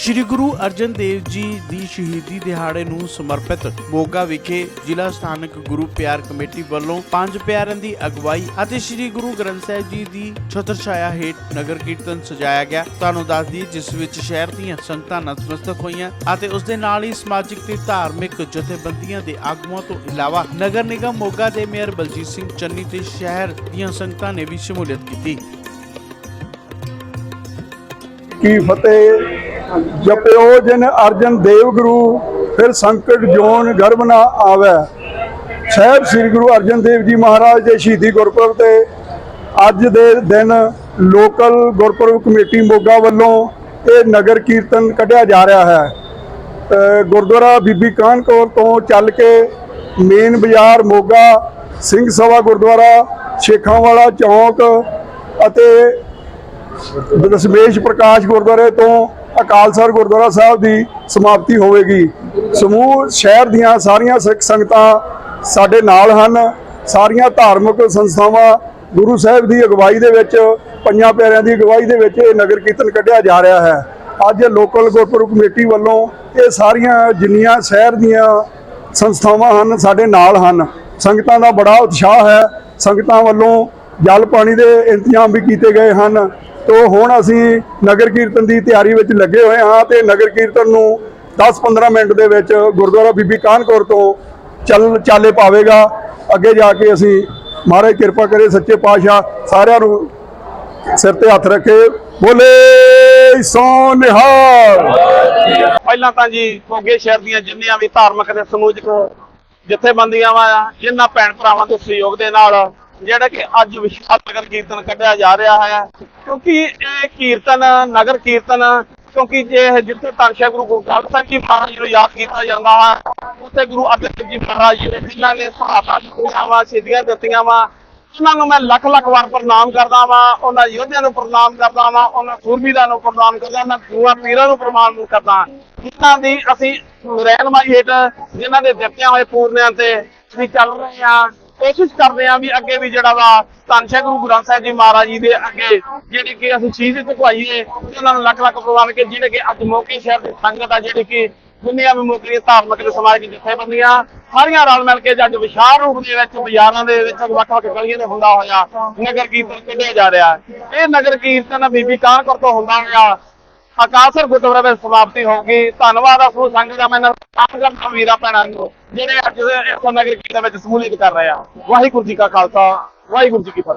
ਸ੍ਰੀ ਗੁਰੂ ਅਰਜਨ ਦੇਵ ਜੀ ਦੀ ਸ਼ਹੀਦੀ ਦਿਹਾੜੇ ਨੂੰ ਸਮਰਪਿਤ ਮੋਗਾ ਵਿਖੇ ਜ਼ਿਲ੍ਹਾ ਸਥਾਨਕ ਗੁਰੂ ਪਿਆਰ ਕਮੇਟੀ ਵੱਲੋਂ ਪੰਜ ਪਿਆਰਿਆਂ ਦੀ ਅਗਵਾਈ ਅਤੇ ਸ੍ਰੀ ਗੁਰੂ ਗ੍ਰੰਥ ਸਾਹਿਬ ਜੀ ਦੀ ਛਤਰ ਛਾਇਆ ਹੇਠ ਨਗਰ ਕੀਰਤਨ ਸਜਾਇਆ ਗਿਆ। ਤੁਹਾਨੂੰ ਦੱਸ ਦਈਏ, ਜਿਸ ਵਿੱਚ ਸ਼ਹਿਰ ਦੀਆਂ ਸੰਗਤਾਂ ਨਤਮਸਤਕ ਹੋਈਆਂ ਅਤੇ ਉਸ ਦੇ ਨਾਲ ਹੀ ਸਮਾਜਿਕ ਤੇ ਧਾਰਮਿਕ ਜਥੇਬੰਦੀਆਂ ਦੇ ਆਗੂਆਂ ਤੋਂ ਇਲਾਵਾ ਨਗਰ ਨਿਗਮ ਮੋਗਾ ਦੇ ਮੇਅਰ ਬਲਜੀਤ ਸਿੰਘ ਚੰਨੀ ਤੇ ਸ਼ਹਿਰ ਦੀਆਂ ਸੰਗਤਾਂ ਨੇ ਵੀ ਸ਼ਮੂਲੀਅਤ ਕੀਤੀ। ਕੀ ਫਤਿਹ? ਜਪਿਓ ਜਿਨ ਅਰਜਨ ਦੇਵ ਗੁਰੂ, ਫਿਰ ਸੰਕਟ ਜੋਨ ਗਰਭ ਨਾ ਆਵੇ। ਸਾਹਿਬ ਸ੍ਰੀ ਗੁਰੂ ਅਰਜਨ ਦੇਵ ਜੀ ਮਹਾਰਾਜ ਦੇ ਸ਼ਹੀਦੀ ਗੁਰਪੁਰਬ ਤੇ ਅੱਜ ਦੇ ਦਿਨ ਲੋਕਲ ਗੁਰਪੁਰਬ ਕਮੇਟੀ ਮੋਗਾ ਵੱਲੋਂ ਇਹ ਨਗਰ ਕੀਰਤਨ ਕੱਢਿਆ ਜਾ ਰਿਹਾ ਹੈ। ਗੁਰਦੁਆਰਾ ਬੀਬੀ ਕਾਨ ਕੌਰ ਤੋਂ ਚੱਲ ਕੇ ਮੇਨ ਬਾਜ਼ਾਰ ਮੋਗਾ, ਸਿੰਘ ਸਭਾ ਗੁਰਦੁਆਰਾ ਸ਼ੇਖਾਂ ਵਾਲਾ ਚੌਂਕ ਅਤੇ ਦਸ਼ਮੇਸ਼ ਪ੍ਰਕਾਸ਼ ਗੁਰਦੁਆਰੇ ਤੋਂ ਅਕਾਲ ਸਰ ਗੁਰਦੁਆਰਾ ਸਾਹਿਬ ਦੀ ਸਮਾਪਤੀ ਹੋਵੇਗੀ। ਸਮੂਹ, ਸ਼ਹਿਰ ਦੀਆਂ ਸਾਰੀਆਂ ਸਿੱਖ ਸੰਗਤਾਂ ਸਾਡੇ ਨਾਲ ਹਨ। ਸਾਰੀਆਂ ਧਾਰਮਿਕ ਸੰਸਥਾਵਾਂ ਗੁਰੂ ਸਾਹਿਬ ਦੀ ਅਗਵਾਈ ਦੇ ਵਿੱਚ, ਪੰਜਾਂ ਪਿਆਰਿਆਂ ਦੀ ਅਗਵਾਈ ਦੇ ਵਿੱਚ ਇਹ ਨਗਰ ਕੀਰਤਨ ਕੱਢਿਆ ਜਾ ਰਿਹਾ ਹੈ। ਅੱਜ ਲੋਕਲ ਗੁਰਪੁਰਬ ਕਮੇਟੀ ਵੱਲੋਂ ਇਹ ਸਾਰੀਆਂ ਜਿੰਨੀਆਂ ਸ਼ਹਿਰ ਦੀਆਂ ਸੰਸਥਾਵਾਂ ਹਨ, ਸਾਡੇ ਨਾਲ ਹਨ। ਸੰਗਤਾਂ ਦਾ ਬੜਾ ਉਤਸ਼ਾਹ ਹੈ। ਸੰਗਤਾਂ ਵੱਲੋਂ ਜਲ ਪਾਣੀ ਦੇ ਇੰਤਜ਼ਾਮ ਵੀ ਕੀਤੇ ਗਏ ਹਨ ਤੋ ਹੁਣ ਅਸੀਂ ਨਗਰ ਕੀਰਤਨ ਦੀ ਤਿਆਰੀ ਵਿੱਚ ਲੱਗੇ ਹੋਏ ਹਾਂ ਤੇ ਨਗਰ ਕੀਰਤਨ ਨੂੰ 10-15 ਮਿੰਟ ਦੇ ਵਿੱਚ ਗੁਰਦੁਆਰਾ ਬੀਬੀ ਕਾਹਨਕੌਰ ਤੋਂ ਚੱਲ ਚਾਲੇ ਪਾਵੇਗਾ। ਅੱਗੇ ਜਾ ਕੇ ਅਸੀਂ ਮਹਾਰਾਜ ਕਿਰਪਾ ਕਰੇ, ਸੱਚੇ ਪਾਤਸ਼ਾਹ ਸਾਰਿਆਂ ਨੂੰ ਸਿਰ ਤੇ ਹੱਥ ਰੱਖੇ। ਬੋਲੇ ਸੋ ਨਿਹਾਲ। ਪਹਿਲਾਂ ਤਾਂ ਜੀ ਮੋਗੇ ਸ਼ਹਿਰ ਦੀਆਂ ਜਿੰਨੀਆਂ ਵੀ ਧਾਰਮਿਕ ਤੇ ਸਮੂਹਿਕ ਜਥੇਬੰਦੀਆਂ ਵਾ ਜਿਨ੍ਹਾਂ ਭੈਣ ਭਰਾਵਾਂ ਦੇ ਸਹਿਯੋਗ ਦੇ ਨਾਲ ਜਿਹੜਾ ਕਿ ਅੱਜ ਵਿਸ਼ਾਲ ਨਗਰ ਕੀਰਤਨ ਕੱਢਿਆ ਜਾ ਰਿਹਾ ਹੈ, ਕਿਉਂਕਿ ਇਹ ਕੀਰਤਨ, ਨਗਰ ਕੀਰਤਨ, ਕਿਉਂਕਿ ਜੇ ਜਿੱਥੇ ਤਾਂਸ਼ਾ ਗੁਰੂ ਗੋਬਿੰਦ ਸਿੰਘ ਜੀ ਮਹਾਰਾਜ ਜੀ ਨੂੰ ਯਾਦ ਕੀਤਾ ਜਾਂਦਾ ਹੈ, ਉੱਥੇ ਗੁਰੂ ਅਰਜਨ ਦੇਵ ਜੀ ਮਹਾਰਾਜ ਜੀ ਨੇ ਜਿਨ੍ਹਾਂ ਨੇ ਸਹਾਬਾ ਦੀਆਂ ਸਿੱਧੀਆਂ ਦਿੱਤੀਆਂ ਵਾ, ਉਹਨਾਂ ਨੂੰ ਮੈਂ ਲੱਖ ਲੱਖ ਵਾਰ ਪ੍ਰਣਾਮ ਕਰਦਾ ਵਾਂ, ਉਹਨਾਂ ਯੋਧਿਆਂ ਨੂੰ ਪ੍ਰਣਾਮ ਕਰਦਾ ਵਾਂ, ਉਹਨਾਂ ਸੂਰਬੀਰਾਂ ਨੂੰ ਪ੍ਰਣਾਮ ਕਰਦਾ, ਉਹਨਾਂ ਗੁਰੂਆਂ ਪੀਰਾਂ ਨੂੰ ਪ੍ਰਣਾਮ ਕਰਦਾ ਜਿਨ੍ਹਾਂ ਦੀ ਅਸੀਂ ਰਹਿਨਮਾਈ ਹੇਠ ਜਿਨ੍ਹਾਂ ਦੇ ਦਿੱਤਿਆਂ ਹੋਏ ਪੂਰਨਿਆਂ ਤੇ ਅਸੀਂ ਚੱਲ ਰਹੇ ਹਾਂ। ਕੋਸ਼ਿਸ਼ ਕਰਦੇ ਹਾਂ ਵੀ ਅੱਗੇ ਵੀ ਜਿਹੜਾ ਵਾ ਧੰਨ ਸ਼੍ਰੀ ਗੁਰੂ ਗ੍ਰੰਥ ਸਾਹਿਬ ਜੀ ਮਹਾਰਾਜ ਜੀ ਦੇ ਅੱਗੇ ਜਿਹੜੀ ਕਿ ਅਸੀਂ ਚੀਜ਼ ਚੁਕਾਈਏ ਉਹਨਾਂ ਨੂੰ ਲੱਖ ਲੱਖ ਪ੍ਰਵਾਨ ਕੇ ਜਿਹੜੇ ਕਿ ਅੱਜ ਮੋਕੇ ਸ਼ਹਿਰ ਦੀ ਸੰਗਤ ਆ ਜਿਹੜੀ ਕਿ ਦੁਨੀਆ ਵੀ ਮੋਕਰੀਆਂ ਧਾਰਮਿਕ ਤੇ ਸਮਾਜਿਕ ਜਥੇਬੰਦੀਆਂ ਸਾਰੀਆਂ ਰਲ ਮਿਲ ਕੇ ਅੱਜ ਵਿਸ਼ਾਲ ਰੂਪ ਦੇ ਵਿੱਚ ਬਾਜ਼ਾਰਾਂ ਦੇ ਵਿੱਚ ਵੱਖ ਵੱਖ ਗਲੀਆਂ ਦੇ ਹੁੰਦਾ ਹੋਇਆ ਨਗਰ ਕੀਰਤਨ ਕੱਢਿਆ ਜਾ ਰਿਹਾ। ਇਹ ਨਗਰ ਕੀਰਤਨ ਬੀਬੀ ਕਾਹਨਕੌਰ ਤੋਂ ਹੁੰਦਾ ਹੋਇਆ ਅਕਾਲਸਰ ਗੁਰਦੁਆਰੇ ਵਿੱਚ ਸਮਾਪਤੀ ਹੋਊਗੀ ਧੰਨਵਾਦ ਆ ਸਮੂਹ ਸੰਗਤ ਦਾ। ਮੈਂ ਨਮਸਕਾਰ ਕਰਦਾ ਵੀਰਾਂ ਭੈਣਾਂ ਨੂੰ ਜਿਹੜੇ ਅੱਜ ਇਸ ਨਗਰ ਕੀਰਤਨ ਵਿੱਚ ਸਮੂਲੀਅਤ ਕਰ ਰਹੇ ਆ। ਵਾਹਿਗੁਰੂ ਜੀ ਕਾ ਖਾਲਸਾ, ਵਾਹਿਗੁਰੂ ਜੀ ਕੀ ਫਤਿਹ।